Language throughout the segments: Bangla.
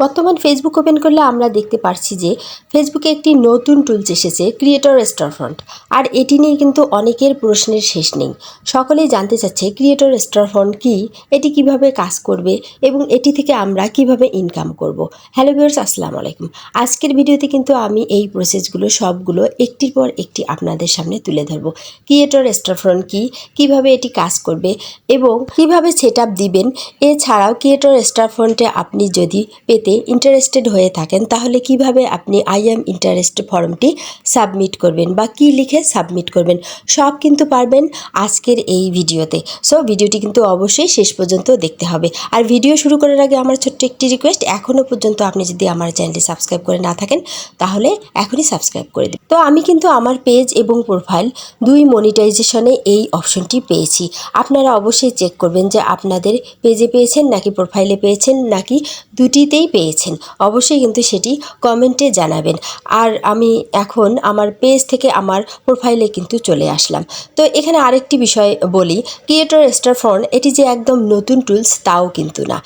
বর্তমান ফেসবুক ওপেন করলে আমরা দেখতে পারছি যে ফেসবুকে একটি নতুন টুলস এসেছে ক্রিয়েটর স্টারফ্রন্ট আর এটি নিয়ে কিন্তু অনেকের প্রশ্নের শেষ নেই। সকলেই জানতে চাচ্ছে ক্রিয়েটর স্টারফ্রন্ট কি, এটি কীভাবে কাজ করবে এবং এটি থেকে আমরা কীভাবে ইনকাম করব। হ্যালো ভিউয়ার্স আসসালামু আলাইকুম। আজকের ভিডিওতে কিন্তু আমি এই প্রসেসগুলো সবগুলো একটির পর একটি আপনাদের সামনে তুলে ধরবো। ক্রিয়েটর স্টারফ্রন্ট কি, কীভাবে এটি কাজ করবে এবং কীভাবে সেট আপ দিবেন? এছাড়াও ক্রিয়েটর স্টারফ্রন্টে আপনি যদি পেতে ইন্টারেস্টেড হয়ে থাকেন, তাহলে কীভাবে আপনি আই এম ইন্টারেস্ট ফর্মটি সাবমিট করবেন বা কি লিখে সাবমিট করবেন, সব কিন্তু পারবেন আজকের এই ভিডিওতে। সো ভিডিওটি কিন্তু অবশ্যই শেষ পর্যন্ত দেখতে হবে। আর ভিডিও শুরু করার আগে আমার ছোট্ট একটি রিকোয়েস্ট এখনও পর্যন্ত আপনি যদি আমার চ্যানেলটি সাবস্ক্রাইব করে না থাকেন, তাহলে এখনই সাবস্ক্রাইব করে দিন। তো আমি কিন্তু আমার পেজ এবং প্রোফাইল দুই মনিটাইজেশনে এই অপশনটি পেয়েছি। আপনারা অবশ্যই চেক করবেন যে আপনাদের পেজে পেয়েছেন নাকি প্রোফাইলে পেয়েছেন নাকি দুটিতেই পেয়েছেন। অবশ্যই কিন্তু সেটি কমেন্টে জানাবেন। আর আমি এখন আমার পেজ থেকে আমার প্রোফাইলে কিন্তু চলে আসলাম। তো এখানে আরেকটি বিষয় বলি। ক্রিয়েটর স্টার ফোন এটি যে একদম নতুন টুলস তাও কিন্তু না।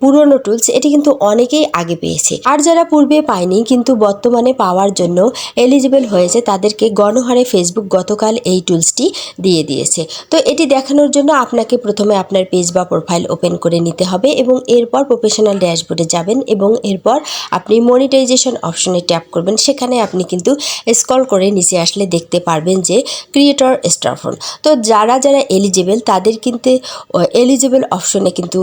পুরনো টুলস এটি কিন্তু অনেকেই আগে পেয়েছে। আর যারা পূর্বে পায়নি, কিন্তু বর্তমানে পাওয়ার জন্য এলিজিবল হয়েছে, তাদেরকে গণহারে ফেসবুক গতকাল এই টুলসটি দিয়ে দিয়েছে। তো এটি দেখানোর জন্য আপনাকে প্রথমে আপনার পেজ বা প্রোফাইল ওপেন করে নিতে হবে এবং এরপর প্রফেশনাল ড্যাশবোর্ডে যাবেন এবং এরপর আপনি মনিটাইজেশন অপশনে ট্যাপ করবেন। সেখানে আপনি কিন্তু স্ক্রল করে নিচে আসলে দেখতে পারবেন যে ক্রিয়েটর স্টারফোন তো যারা যারা এলিজিবল তাদের কিন্তু এলিজিবল অপশনে কিন্তু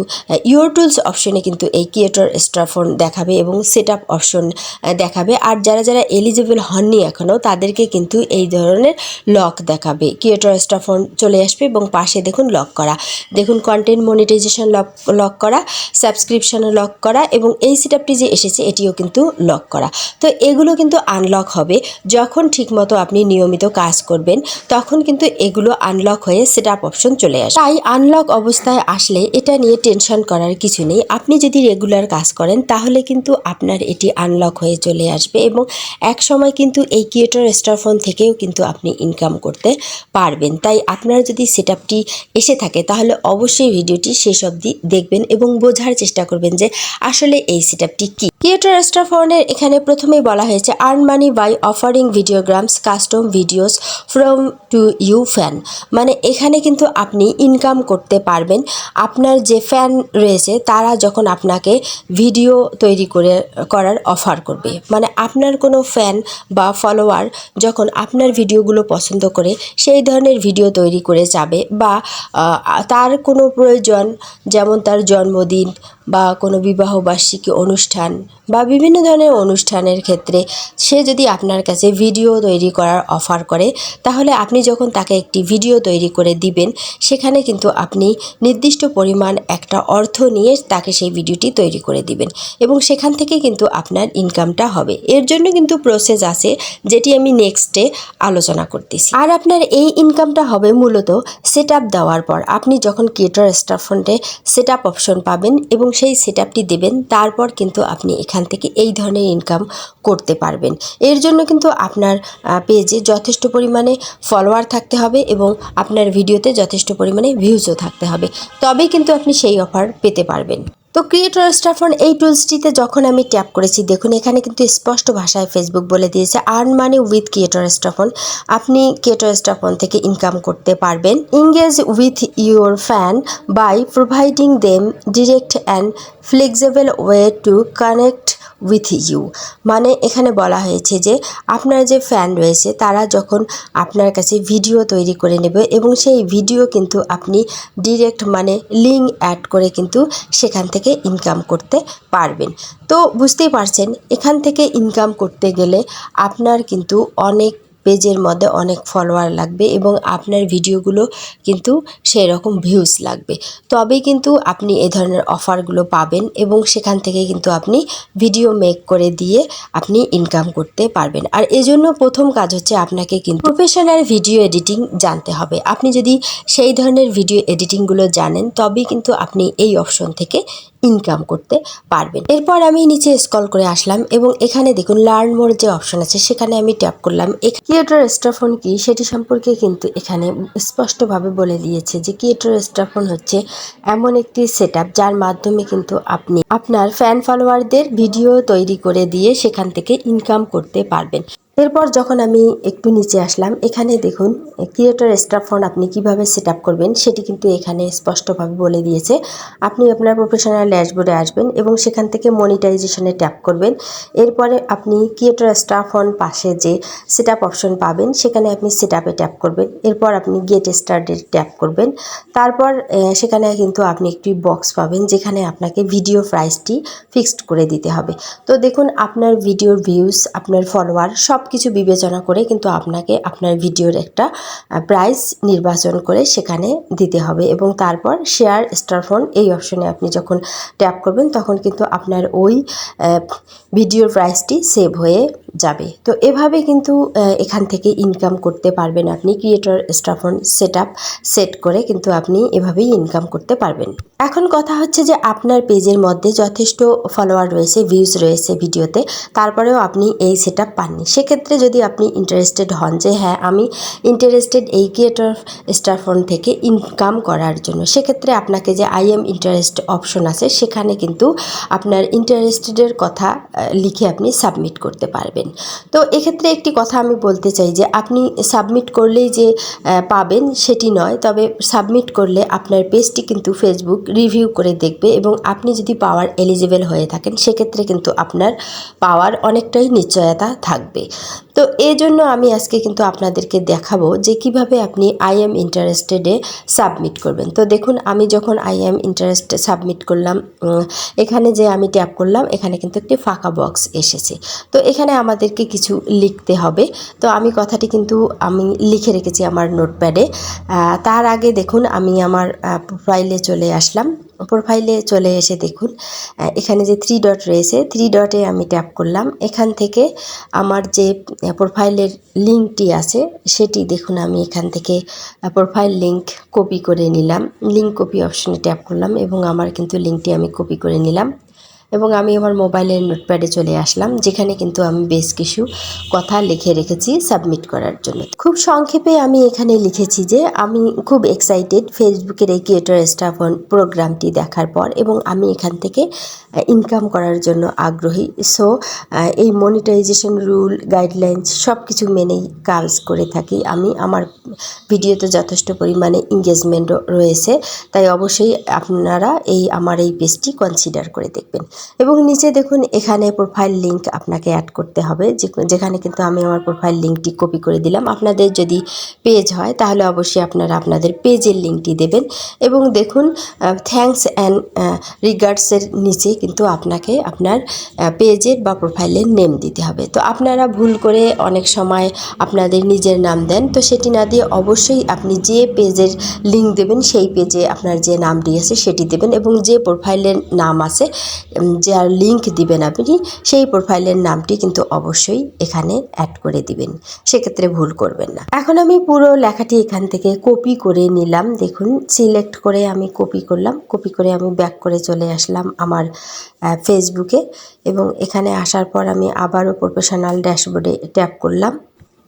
ইউর টুলস অপশনে কিন্তু এই ক্রিয়েটর স্টারফোন দেখাবে এবং সেট আপ অপশন দেখাবে। আর যারা যারা এলিজিবল হননি এখনও তাদেরকে কিন্তু এই ধরনের লক দেখাবে। ক্রিয়েটর স্টারফোন চলে আসবে এবং পাশে দেখুন লক করা। দেখুন কন্টেন্ট মনিটাইজেশন লক লক করা সাবস্ক্রিপশন লক করা এবং এই সেটআপটি যে এসেছে, এটিও কিন্তু লক করা। তো এগুলো কিন্তু আনলক হবে। যখন ঠিকমতো আপনি নিয়মিত কাজ করবেন, তখন কিন্তু এগুলো আনলক হয়ে সেট আপ অপশন চলে আসে তাই আনলক অবস্থায় আসলে এটা নিয়ে টেনশন করার কিছু নেই। আপনি যদি রেগুলার কাজ করেন, তাহলে কিন্তু আপনার এটি আনলক হয়ে চলে আসবে এবং এক সময় কিন্তু এই ক্রিয়েটর স্টারফোন থেকেও কিন্তু আপনি ইনকাম করতে পারবেন। তাই আপনার যদি সেট এসে থাকে, তাহলে অবশ্যই ভিডিওটি শেষ অবধি দেখবেন এবং বোঝার চেষ্টা করবেন যে আসলে এই সেট আপটি কী? ক্রিয়েটর স্টারফোনের এখানে প্রথমেই বলা হয়েছে earn money by offering videograms custom videos from to you fan মানে এখানে কিন্তু আপনি ইনকাম করতে পারবেন। আপনার যে ফ্যান রয়েছে, তারা যখন আপনাকে ভিডিও তৈরি করে, করার অফার করবে। মানে আপনার কোনো ফ্যান বা ফলোয়ার যখন আপনার ভিডিওগুলো পছন্দ করে, সেই ধরনের ভিডিও তৈরি করে যাবে বা তার কোনো প্রয়োজন, যেমন তার জন্মদিন বা কোনো বিবাহবার্ষিকী অনুষ্ঠান বা বিভিন্ন ধরনের অনুষ্ঠানের ক্ষেত্রে সে যদি আপনার কাছে ভিডিও তৈরি করার অফার করে, তাহলে আপনি যখন তাকে একটি ভিডিও তৈরি করে দিবেন, সেখানে কিন্তু আপনি নির্দিষ্ট পরিমাণ একটা অর্থ নিয়ে তাকে সেই ভিডিওটি তৈরি করে দিবেন এবং সেখান থেকে কিন্তু আপনার ইনকামটা হবে। এর জন্য কিন্তু প্রসেস আছে যেটি আমি নেক্সটে আলোচনা করতেছি। আর আপনার এই ইনকামটা হবে মূলত সেট দেওয়ার পর। আপনি যখন ক্রিয়েটর স্টার ফন্টে সেট অপশন পাবেন এবং সেই সেট আপটি দেবেন, তারপর কিন্তু আপনি এখান থেকে এই ধরনের ইনকাম করতে পারবেন। এর জন্য কিন্তু আপনার পেজে যথেষ্ট পরিমাণে ফলোয়ার থাকতে হবে এবং আপনার ভিডিওতে যথেষ্ট পরিমাণে ভিউজও থাকতে হবে। তবেই কিন্তু আপনি সেই অফার পেতে পারবেন। তো ক্রিয়েটর স্টাফন এই টুলসটিতে যখন আমি ট্যাপ করেছি, দেখুন, এখানে কিন্তু স্পষ্ট ভাষায় ফেসবুক বলে দিয়েছে আর্ন মানি উইথ ক্রিয়েটর স্টাফন আপনি ক্রিয়েটর স্টাফন থেকে ইনকাম করতে পারবেন। Engage with your fan by providing them direct and flexible way to connect with you মানে এখানে বলা হয়েছে যে, আপনার যে ফ্যান রয়েছে, তারা যখন আপনার কাছে ভিডিও তৈরি করে নেবে এবং সেই ভিডিও কিন্তু আপনি ডিরেক্ট মানে লিঙ্ক অ্যাড করে কিন্তু সেখান থেকে ইনকাম করতে পারবেন। তো বুঝতেই পারছেন, এখান থেকে ইনকাম করতে গেলে আপনার কিন্তু অনেক পেজের মধ্যে অনেক ফলোয়ার লাগবে এবং আপনার ভিডিওগুলো কিন্তু সেই রকম ভিউজ লাগবে। তবেই কিন্তু আপনি এ ধরনের অফারগুলো পাবেন এবং সেখান থেকে কিন্তু আপনি ভিডিও মেক করে দিয়ে আপনি ইনকাম করতে পারবেন। আর এজন্য প্রথম কাজ হচ্ছে আপনাকে কিন্তু প্রফেশনাল ভিডিও এডিটিং জানতে হবে। আপনি যদি সেই ধরনের ভিডিও এডিটিংগুলো জানেন, তবেই কিন্তু আপনি এই অপশন থেকে ইনকাম করতে পারবেন। এরপর আমি নিচে স্কল করে আসলাম এবং এখানে দেখুন লার্ন মোর যে অপশন আছে, সেখানে আমি ট্যাপ করলাম। ক্রিয়েটর স্টাফোন কি? সেটি সম্পর্কে কিন্তু এখানে স্পষ্টভাবে বলে দিয়েছে যে ক্রিয়েটর স্টাফোন হচ্ছে এমন একটি সেট যার মাধ্যমে কিন্তু আপনি আপনার ফ্যান ফলোয়ারদের ভিডিও তৈরি করে দিয়ে সেখান থেকে ইনকাম করতে পারবেন। এরপর যখন আমি একটু নিচে আসলাম, এখানে দেখুন ক্রিয়েটর স্টাফ ফোন আপনি কীভাবে সেট করবেন সেটি কিন্তু এখানে স্পষ্টভাবে বলে দিয়েছে। আপনি আপনার প্রফেশনাল ড্যাশবোর্ডে আসবেন এবং সেখান থেকে মনিটাইজেশনে ট্যাপ করবেন। এরপরে আপনি ক্রিয়েটর স্টাফ ফোন পাশে যে সেট অপশন পাবেন, সেখানে আপনি সেট ট্যাপ করবেন। এরপর আপনি গেট স্টার্টে ট্যাপ করবেন। তারপর সেখানে কিন্তু আপনি একটি বক্স পাবেন, যেখানে আপনাকে ভিডিও প্রাইসটি ফিক্সড করে দিতে হবে। তো দেখুন, আপনার ভিডিওর ভিউজ আপনার ফলোয়ার সব কিছু বিবেচনা করে কিন্তু আপনাকে আপনার ভিডিওর একটা প্রাইস নির্বাচন করে সেখানে দিতে হবে এবং তারপর শেয়ার স্টারফোন এই অপশনে আপনি যখন ট্যাপ করবেন তখন কিন্তু আপনার ওই ভিডিওর প্রাইসটি সেভ হয়ে যাবে। তো এভাবে কিন্তু এখান থেকে ইনকাম করতে পারবেন আপনি। ক্রিয়েটর স্টাফোন সেট আপ সেট করে কিন্তু আপনি এভাবেই ইনকাম করতে পারবেন। এখন কথা হচ্ছে যে, আপনার পেজের মধ্যে যথেষ্ট ফলোয়ার রয়েছে ভিউজ রয়েছে ভিডিওতে, তারপরেও আপনি এই সেট আপ পাননি। সেক্ষেত্রে যদি আপনি ইন্টারেস্টেড হন যে হ্যাঁ আমি ইন্টারেস্টেড এই ক্রিয়েটর স্টার ফোন থেকে ইনকাম করার জন্য, সেক্ষেত্রে আপনাকে যে আই এম ইন্টারেস্ট অপশন আছে, সেখানে কিন্তু আপনার ইন্টারেস্টেডের কথা লিখে আপনি সাবমিট করতে পারবেন। তো এক্ষেত্রে একটি কথা আমি বলতে চাই যে, আপনি সাবমিট করলেই যে পাবেন সেটি নয়, তবে সাবমিট করলে আপনার পেজটি কিন্তু ফেসবুক রিভিউ করে দেখবে এবং আপনি যদি পাওয়ার এলিজিবল হয়ে থাকেন, সেক্ষেত্রে কিন্তু আপনার পাওয়ার অনেকটাই নিশ্চয়তা থাকবে। তো এই জন্য আমি আজকে কিন্তু আপনাদেরকে দেখাবো যে কীভাবে আপনি আই এম ইন্টারেস্টেডে সাবমিট করবেন। তো দেখুন, আমি যখন আই এম ইন্টারেস্ট সাবমিট করলাম এখানে যে আমি ট্যাপ করলাম, এখানে কিন্তু একটি ফাঁকা বক্স এসেছে। তো এখানে আমাদেরকে কিছু লিখতে হবে। তো আমি কথাটি কিন্তু, আমি লিখে রেখেছি আমার নোটপ্যাডে তার আগে দেখুন, আমি আমার প্রোফাইলে চলে আসলাম। প্রোফাইলে চলে এসে দেখুন। এখানে যে থ্রি ডট রয়েছে থ্রি ডটে আমি ট্যাপ করলাম। এখান থেকে আমার যে প্রোফাইলের লিঙ্কটি আছে, সেটি দেখুন আমি এখান থেকে প্রোফাইল লিঙ্ক কপি করে নিলাম। লিঙ্ক কপি অপশনে ট্যাপ করলাম এবং আমার কিন্তু লিঙ্কটি আমি কপি করে নিলাম। এবং আমি আমার মোবাইলের নোটপ্যাডে চলে আসলাম, যেখানে কিন্তু আমি বেশ কিছু কথা লিখে রেখেছি সাবমিট করার জন্য। খুব সংক্ষেপে আমি এখানে লিখেছি যে, আমি খুব এক্সাইটেড ফেসবুকের এই ক্রিয়েটর স্টাফ প্রোগ্রামটি দেখার পর এবং আমি এখান থেকে ইনকাম করার জন্য আগ্রহী। সো এই মনিটাইজেশন রুল গাইডলাইন্স সব কিছু মেনেই কাজ করে থাকি। আমি আমার ভিডিওতে যথেষ্ট পরিমাণে এঙ্গেজমেন্টও রয়েছে। তাই অবশ্যই আপনারা এই, আমার এই পেজটি কনসিডার করে দেখবেন। এবং নিচে দেখুন এখানে প্রোফাইল লিংক আপনাকে অ্যাড করতে হবে। যেখানে কিন্তু আমি আমার প্রোফাইল লিঙ্কটি কপি করে দিলাম। আপনাদের যদি পেজ হয়, তাহলে অবশ্যই আপনারা আপনাদের পেজের লিঙ্কটি দেবেন। এবং দেখুন থ্যাঙ্কস অ্যান্ড রিগার্ডসের নিচে কিন্তু আপনাকে আপনার পেজের বা প্রোফাইলের নেম দিতে হবে। তো আপনারা ভুল করে অনেক সময় আপনাদের নিজের নাম দেন। তো সেটি না দিয়ে অবশ্যই আপনি যে পেজের লিঙ্ক দেবেন, সেই পেজে আপনার যে নামটি আছে, সেটি দেবেন এবং যে প্রোফাইলের নাম আছে যার লিঙ্ক দিবেন আপনি, সেই প্রোফাইলের নামটি কিন্তু অবশ্যই এখানে অ্যাড করে দিবেন। সেক্ষেত্রে ভুল করবেন না। এখন আমি পুরো লেখাটি এখান থেকে কপি করে নিলাম। দেখুন সিলেক্ট করে আমি কপি করলাম। কপি করে আমি ব্যাক করে চলে আসলাম আমার ফেসবুকে এবং এখানে আসার পর আমি আবারও প্রফেশনাল ড্যাশবোর্ডে ট্যাপ করলাম।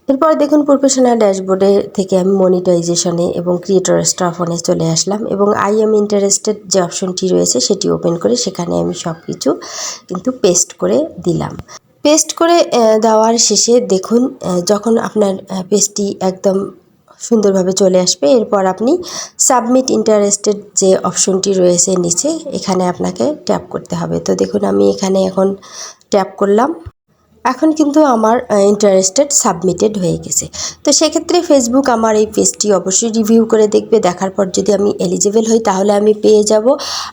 এরপর দেখুন প্রফেশনাল ড্যাশবোর্ডে থেকে আমি মনিটাইজেশনে এবং ক্রিয়েটর স্টাফনে চলে আসলাম এবং আই এম ইন্টারেস্টেড যে অপশনটি রয়েছে সেটি ওপেন করে সেখানে আমি সব কিছু কিন্তু পেস্ট করে দিলাম। পেস্ট করে দেওয়ার শেষে দেখুন যখন আপনার পেস্টটি একদম সুন্দরভাবে চলে আসবে, এরপর আপনি সাবমিট ইন্টারেস্টেড যে অপশনটি রয়েছে নিচে, এখানে আপনাকে ট্যাপ করতে হবে। তো দেখুন আমি এখানে এখন ট্যাপ করলাম। এখন কিন্তু আমার ইন্টারেস্টেড সাবমিটেড হয়ে গেছে। তো সেক্ষেত্রে ফেসবুক আমার এই পেজটি অবশ্যই রিভিউ করে দেখবে। দেখার পর যদি আমি এলিজিবল হই, তাহলে আমি পেয়ে যাব।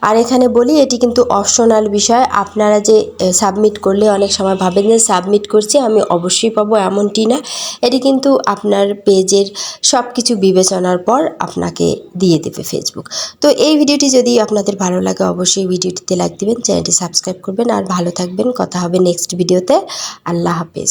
আর এখানে বলি, এটি কিন্তু অপশনাল বিষয়। আপনারা যে সাবমিট করলে অনেক সময় ভাবেন যে সাবমিট করছি, আমি অবশ্যই পাবো, এমনটি না। এটি কিন্তু আপনার পেজের সব কিছু বিবেচনার পর আপনাকে দিয়ে দেবে ফেসবুক তো এই ভিডিওটি যদি আপনাদের ভালো লাগে, অবশ্যই ভিডিওটিতে লাইক দিবেন, চ্যানেলটি সাবস্ক্রাইব করবেন। আর ভালো থাকবেন। কথা হবে নেক্সট ভিডিওতে আল্লাহ হাফেজ।